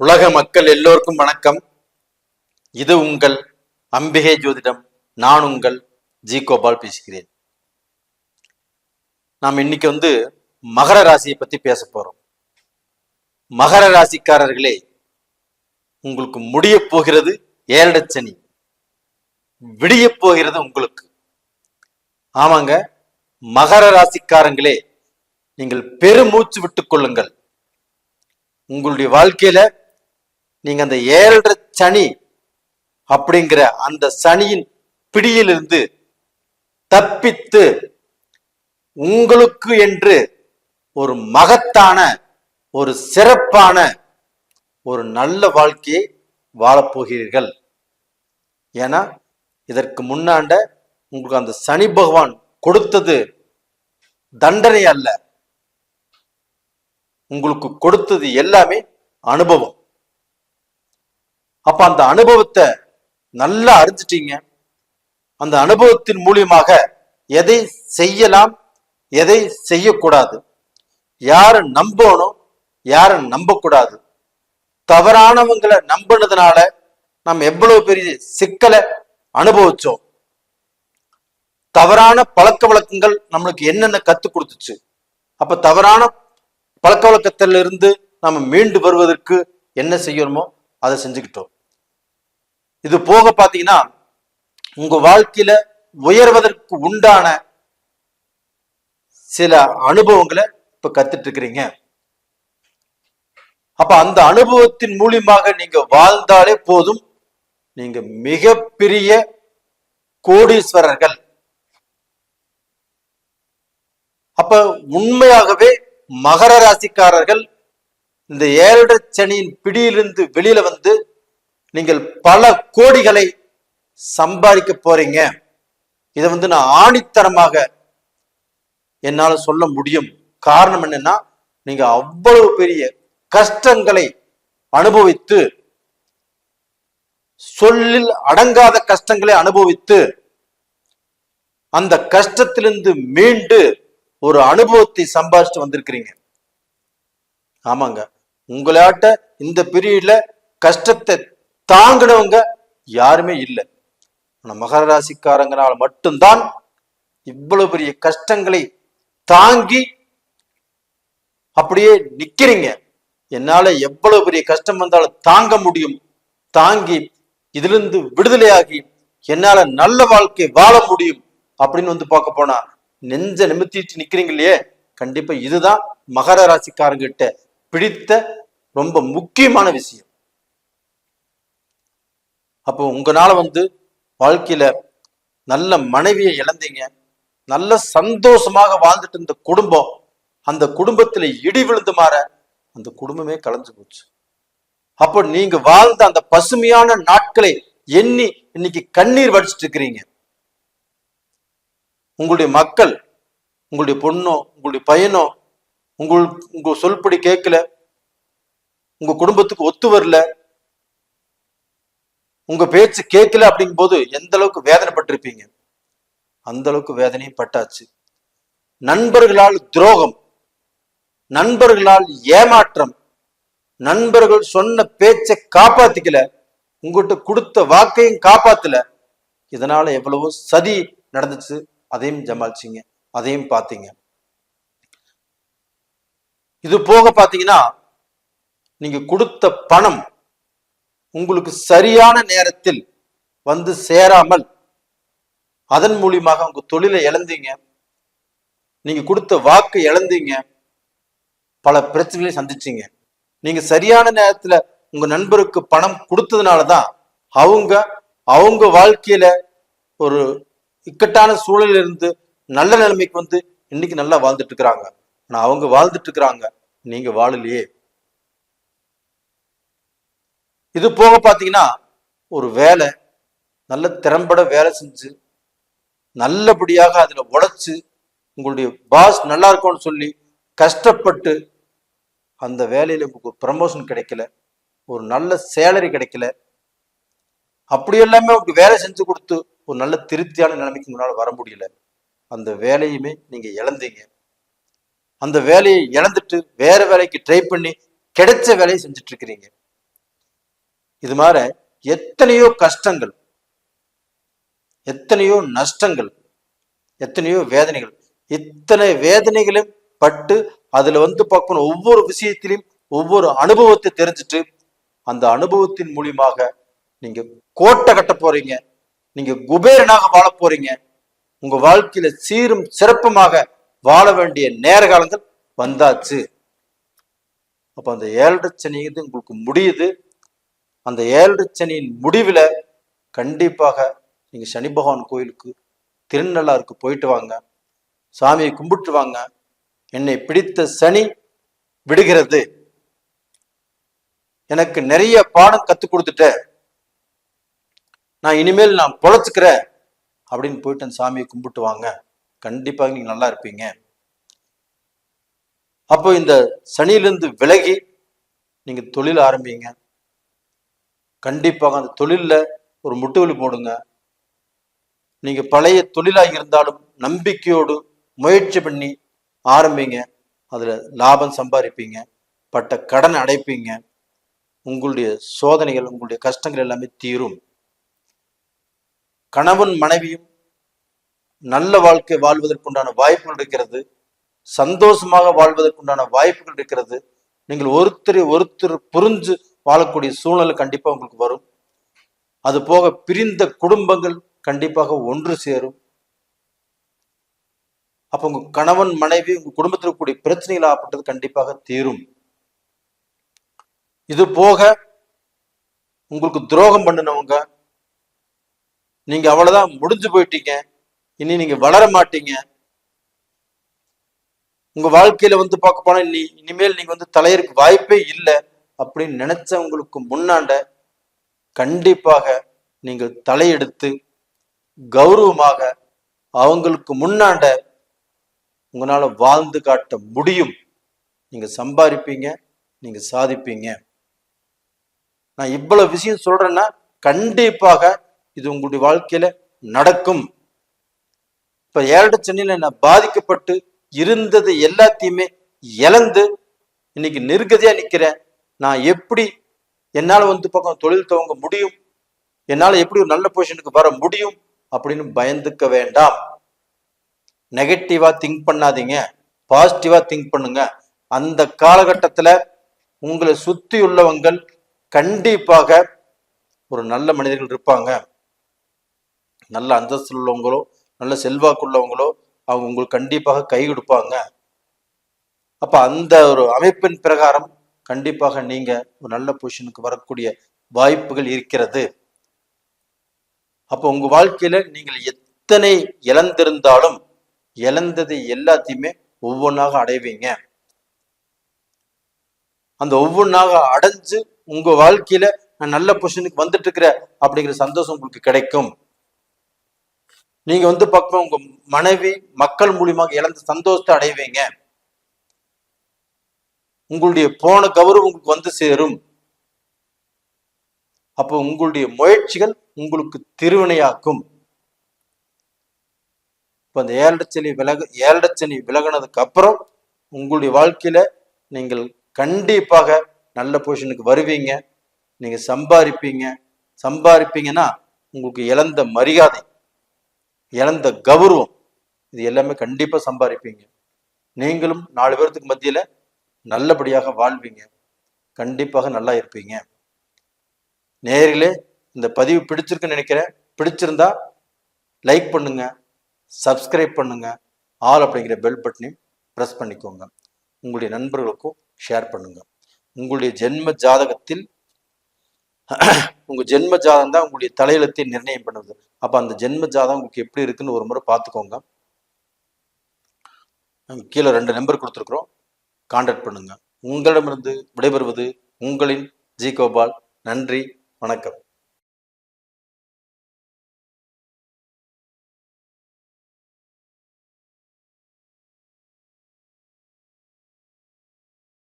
உலக மக்கள் எல்லோருக்கும் வணக்கம். இது உங்கள் அம்பிகை ஜோதிடம். நான் உங்கள் ஜி கோபால் பேசுகிறேன். நாம் இன்னைக்கு வந்து மகர ராசியை பத்தி பேச போறோம். மகர ராசிக்காரர்களே உங்களுக்கு முடிய போகிறது ஏழடச்சனி விடிய போகிறது உங்களுக்கு. ஆமாங்க மகர ராசிக்காரங்களே நீங்கள் பெருமூச்சு விட்டுக் கொள்ளுங்கள். உங்களுடைய வாழ்க்கையில நீங்க அந்த ஏழரை சனி அப்படிங்கிற அந்த சனியின் பிடியிலிருந்து தப்பித்து உங்களுக்கு என்று ஒரு மகத்தான ஒரு சிறப்பான ஒரு நல்ல வாழ்க்கையை வாழப்போகிறீர்கள் ஏன்னா இதற்கு முன்னாண்ட உங்களுக்கு அந்த சனி பகவான் கொடுத்தது தண்டனை அல்ல. உங்களுக்கு கொடுத்தது எல்லாமே அனுபவம். அப்ப அந்த அனுபவத்தை நல்லா அறிஞ்சிட்டீங்க. அந்த அனுபவத்தின் மூலியமாக எதை செய்யலாம் எதை செய்யக்கூடாது யாரை நம்பணும் யாரை நம்பக்கூடாது. தவறானவங்களை நம்பினதுனால நம்ம எவ்வளவு பெரிய சிக்கலை அனுபவிச்சோம். தவறான பழக்க வழக்கங்கள் நம்மளுக்கு என்னென்ன கத்து கொடுத்துச்சு. அப்ப தவறான பழக்க வழக்கத்திலிருந்து நம்ம மீண்டு வருவதற்கு என்ன செய்யணுமோ அதை செஞ்சுக்கிட்டோம். இது போக பாத்தீங்கன்னா உங்க வாழ்க்கையில உயர்வதற்கு உண்டான சில அனுபவங்களை இப்ப கத்துட்டு இருக்கிறீங்க அப்ப அந்த அனுபவத்தின் மூலியமாக நீங்க வாழ்ந்தாலே போதும். நீங்க மிகப்பெரிய கோடீஸ்வரர்கள். அப்ப உண்மையாகவே மகர ராசிக்காரர்கள் இந்த ஏழரை சனியின் பிடியிலிருந்து வெளியில வந்து நீங்கள் பல கோடிகளை சம்பாதிக்க போறீங்க. இதை வந்து நான் ஆணித்தரமாக என்னால சொல்ல முடியும். காரணம் என்னன்னா நீங்க அவ்வளவு பெரிய கஷ்டங்களை அனுபவித்து சொல்லில் அடங்காத கஷ்டங்களை அனுபவித்து அந்த கஷ்டத்திலிருந்து மீண்டு ஒரு அனுபவத்தை சம்பாதிச்சுட்டு வந்திருக்கிறீங்க. ஆமாங்க. உங்களாட்ட இந்த பீரியட்ல கஷ்டத்தை தாங்கினவங்க யாருமே இல்லை. ஆனா மகர ராசிக்காரங்களால மட்டும்தான் இவ்வளவு பெரிய கஷ்டங்களை தாங்கி அப்படியே நிக்கிறீங்க. என்னால எவ்வளவு பெரிய கஷ்டம் வந்தாலும் தாங்க முடியும். தாங்கி இதிலிருந்து விடுதலையாகி என்னால நல்ல வாழ்க்கை வாழ முடியும் அப்படின்னு வந்து பார்க்க போனா நெஞ்ச நிமித்திட்டு நிக்கிறீங்க இல்லையே? கண்டிப்பா இதுதான் மகர ராசிக்காரங்கிட்ட பிடித்த ரொம்ப முக்கியமான விஷயம். அப்போ உங்களால் வந்து வாழ்க்கையில் நல்ல மனைவியை இழந்தீங்க. நல்ல சந்தோஷமாக வாழ்ந்துட்டு இருந்த குடும்பம் அந்த குடும்பத்தில் இடி விழுந்து மாற அந்த குடும்பமே கலைஞ்சு போச்சு. அப்போ நீங்க வாழ்ந்த அந்த பசுமையான நாட்களை எண்ணி இன்னைக்கு கண்ணீர் வடிச்சிட்டு இருக்கிறீங்க. உங்களுடைய மக்கள் உங்களுடைய பொண்ணோ உங்களுடைய பையனோ உங்கள் உங்க சொல்படி கேட்கல உங்க குடும்பத்துக்கு ஒத்து வரல உங்க பேச்சு கேட்கல அப்படிங்கும் போது எந்த அளவுக்கு வேதனைப்பட்டிருப்பீங்க? அந்த அளவுக்கு வேதனையும் பட்டாச்சு. நண்பர்களால் துரோகம் நண்பர்களால் ஏமாற்றம் நண்பர்கள் சொன்ன பேச்சை காப்பாத்திக்கல உங்ககிட்ட கொடுத்த வாக்கையும் காப்பாத்தல. இதனால எவ்வளவோ சதி நடந்துச்சு. அதையும் ஜமாச்சிங்க அதையும் பார்த்தீங்க இது போக பாத்தீங்கன்னா நீங்க கொடுத்த பணம் உங்களுக்கு சரியான நேரத்தில் வந்து சேராமல் அதன் மூலியமாக உங்க தொழிலை இழந்தீங்க. நீங்க கொடுத்த வாக்கு இழந்தீங்க. பல பிரச்சனைகளை சந்திச்சீங்க. நீங்க சரியான நேரத்துல உங்க நண்பருக்கு பணம் கொடுத்ததுனாலதான் அவங்க அவங்க வாழ்க்கையில ஒரு இக்கட்டான சூழலில் இருந்து நல்ல நிலைமைக்கு வந்து இன்னைக்கு நல்லா வாழ்ந்துட்டு இருக்கிறாங்க. ஆனா அவங்க வாழ்ந்துட்டு இருக்கிறாங்க. நீங்க வாழலையே. இது போக பார்த்தீங்கன்னா ஒரு வேலை நல்ல திறம்பட வேலை செஞ்சு நல்லபடியாக அதில் உழைச்சி உங்களுடைய பாஸ் நல்லா இருக்கும்னு சொல்லி கஷ்டப்பட்டு அந்த வேலையில் உங்களுக்கு ப்ரமோஷன் கிடைக்கல ஒரு நல்ல சேலரி கிடைக்கல அப்படி எல்லாமே உங்களுக்கு வேலை செஞ்சு கொடுத்து ஒரு நல்ல திருப்தியான நிலைமைக்கு முன்னால் வர முடியல. அந்த வேலையுமே நீங்கள் இழந்தீங்க. அந்த வேலையை இழந்துட்டு வேற வேலைக்கு ட்ரை பண்ணி கிடைச்ச வேலையை செஞ்சுட்டு இருக்கிறீங்க. இது மாதிரி எத்தனையோ கஷ்டங்கள் எத்தனையோ நஷ்டங்கள் எத்தனையோ வேதனைகள் இத்தனை வேதனைகளையும் பட்டு அதுல வந்து பார்க்கணும் ஒவ்வொரு விஷயத்திலையும் ஒவ்வொரு அனுபவத்தை தெரிஞ்சுட்டு அந்த அனுபவத்தின் மூலியமாக நீங்க கோட்டை கட்ட போறீங்க நீங்க குபேரனாக வாழ போறீங்க உங்க வாழ்க்கையில சீரும் சிறப்புமாக வாழ வேண்டிய நேர காலங்கள் வந்தாச்சு. அப்ப அந்த ஏழரை சனிங்கிறது உங்களுக்கு முடியுது. அந்த ஏழரை சனியின் முடிவில் கண்டிப்பாக நீங்கள் சனி பகவான் கோயிலுக்கு திருநள்ளாருக்கு போயிட்டு வாங்க. சாமியை கும்பிட்டு வாங்க. என்னை பிடித்த சனி விடுகிறது. எனக்கு நிறைய பாடம் கற்றுக் கொடுத்துட்ட. நான் இனிமேல் நான் பொழைச்சுக்கிறேன் அப்படின்னு போயிட்டு அந்த சாமியை கும்பிட்டு வாங்க. கண்டிப்பாக நீங்கள் நல்லா இருப்பீங்க. அப்போ இந்த சனியிலிருந்து விலகி நீங்கள் தொழில் ஆரம்பிங்க. கண்டிப்பாக அந்த தொழில்ல ஒரு முட்டுவலி போடுங்க. நீங்கள் பழைய தொழிலாக இருந்தாலும் நம்பிக்கையோடு முயற்சி பண்ணி ஆரம்பிங்க. அதுல லாபம் சம்பாதிப்பீங்க. பட்ட கடன் அடைப்பீங்க. உங்களுடைய சோதனைகள் உங்களுடைய கஷ்டங்கள் எல்லாமே தீரும். கணவன் மனைவியும் நல்ல வாழ்க்கை வாழ்வதற்குண்டான வாய்ப்புகள் இருக்கிறது. சந்தோஷமாக வாழ்வதற்குண்டான வாய்ப்புகள் இருக்கிறது. நீங்கள் ஒருத்தரை ஒருத்தர் புரிஞ்சு வாழக்கூடிய சூழ்நிலை கண்டிப்பா உங்களுக்கு வரும். அது போக பிரிந்த குடும்பங்கள் கண்டிப்பாக ஒன்று சேரும். அப்ப உங்க கணவன் மனைவி உங்க குடும்பத்தில் கூடிய பிரச்சனைகள் ஆப்பட்டது கண்டிப்பாக தீரும். இது போக உங்களுக்கு துரோகம் பண்ணினவங்க நீங்க அவ்வளவுதான் முடிஞ்சு போயிட்டீங்க. இனி நீங்க வளர மாட்டீங்க. உங்க வாழ்க்கையில வந்து பார்க்க போனா இனி இனிமேல் நீங்க வந்து தலையருக்கு வாய்ப்பே இல்லை. அப்படின்னு நினைச்சவங்களுக்கு முன்னாண்ட கண்டிப்பாக நீங்கள் தலையெடுத்து கௌரவமாக அவங்களுக்கு முன்னாண்ட உங்களால வாழ்ந்து காட்ட முடியும். நீங்க சம்பாதிப்பீங்க நீங்க சாதிப்பீங்க. நான் இவ்வளவு விஷயம் சொல்றேன்னா கண்டிப்பாக இது உங்களுடைய வாழ்க்கையில நடக்கும். இப்ப ஏழரை சென்னையில நான் பாதிக்கப்பட்டு இருந்தது எல்லாத்தையுமே இழந்து இன்னைக்கு நிர்கதியா நிக்கிறேன். நான் எப்படி என்னால் வந்து பக்கம் தொழில் துவங்க முடியும்? என்னால் எப்படி ஒரு நல்ல பொசிஷனுக்கு வர முடியும்? அப்படின்னு பயந்துக்க வேண்டாம். நெகட்டிவா திங்க் பண்ணாதீங்க. பாசிட்டிவா திங்க் பண்ணுங்க. அந்த காலகட்டத்தில் உங்களை சுற்றி உள்ளவங்கள் கண்டிப்பாக ஒரு நல்ல மனிதர்கள் இருப்பாங்க. நல்ல அந்தஸ்து உள்ளவங்களோ நல்ல செல்வாக்கு உள்ளவங்களோ அவங்க உங்களுக்கு கண்டிப்பாக கை கொடுப்பாங்க. அப்ப அந்த ஒரு அமைப்பின் பிரகாரம் கண்டிப்பாக நீங்க ஒரு நல்ல பொசிஷனுக்கு வரக்கூடிய வாய்ப்புகள் இருக்கிறது. அப்போ உங்க வாழ்க்கையில நீங்கள் எத்தனை இழந்திருந்தாலும் இழந்தது எல்லாத்தையுமே ஒவ்வொன்றாக அடைவீங்க. அந்த ஒவ்வொன்றாக அடைஞ்சு உங்க வாழ்க்கையில நான் நல்ல பொசிஷனுக்கு வந்துட்டு இருக்கிற அப்படிங்கிற சந்தோஷம் உங்களுக்கு கிடைக்கும். நீங்க வந்து பார்க்க உங்க மனைவி மக்கள் மூலியமாக இழந்த சந்தோஷத்தை அடைவீங்க. உங்களுடைய போன கௌரவம் உங்களுக்கு வந்து சேரும். அப்போ உங்களுடைய முயற்சிகள் உங்களுக்கு திருவினையாக்கும். இப்போ அந்த ஏழரைச்சனி விலக ஏழரைச்சனி விலகினதுக்கு அப்புறம் உங்களுடைய வாழ்க்கையில நீங்கள் கண்டிப்பாக நல்ல பொசிஷனுக்கு வருவீங்க. நீங்க சம்பாதிப்பீங்க. சம்பாதிப்பீங்கன்னா உங்களுக்கு இழந்த மரியாதை இழந்த கௌரவம் இது எல்லாமே கண்டிப்பா சம்பாதிப்பீங்க. நீங்களும் நாலு பேர்த்துக்கு மத்தியில நல்லபடியாக வாழ்வீங்க. கண்டிப்பாக நல்லா இருப்பீங்க. நேரிலே இந்த பதிவு பிடிச்சிருக்குன்னு நினைக்கிறேன். பிடிச்சிருந்தா லைக் பண்ணுங்க சப்ஸ்கிரைப் பண்ணுங்க ஆல் அப்படிங்கிற பெல் பட்டனையும் ப்ரெஸ் பண்ணிக்கோங்க. உங்களுடைய நண்பர்களுக்கும் ஷேர் பண்ணுங்க. உங்களுடைய ஜென்ம ஜாதகத்தில் உங்க ஜென்ம ஜாதகம் தான் உங்களுடைய தலையெழுத்தை நிர்ணயம் பண்ணுது. அப்ப அந்த ஜென்ம ஜாதகம் உங்களுக்கு எப்படி இருக்குன்னு ஒரு முறை பார்த்துக்கோங்க. கீழே ரெண்டு நம்பர் கொடுத்துருக்குறோம். கான்டாக்ட் பண்ணுங்கள் உங்களிடமிருந்து விடைபெறுவது உங்களின் ஜி கோபால். நன்றி வணக்கம்.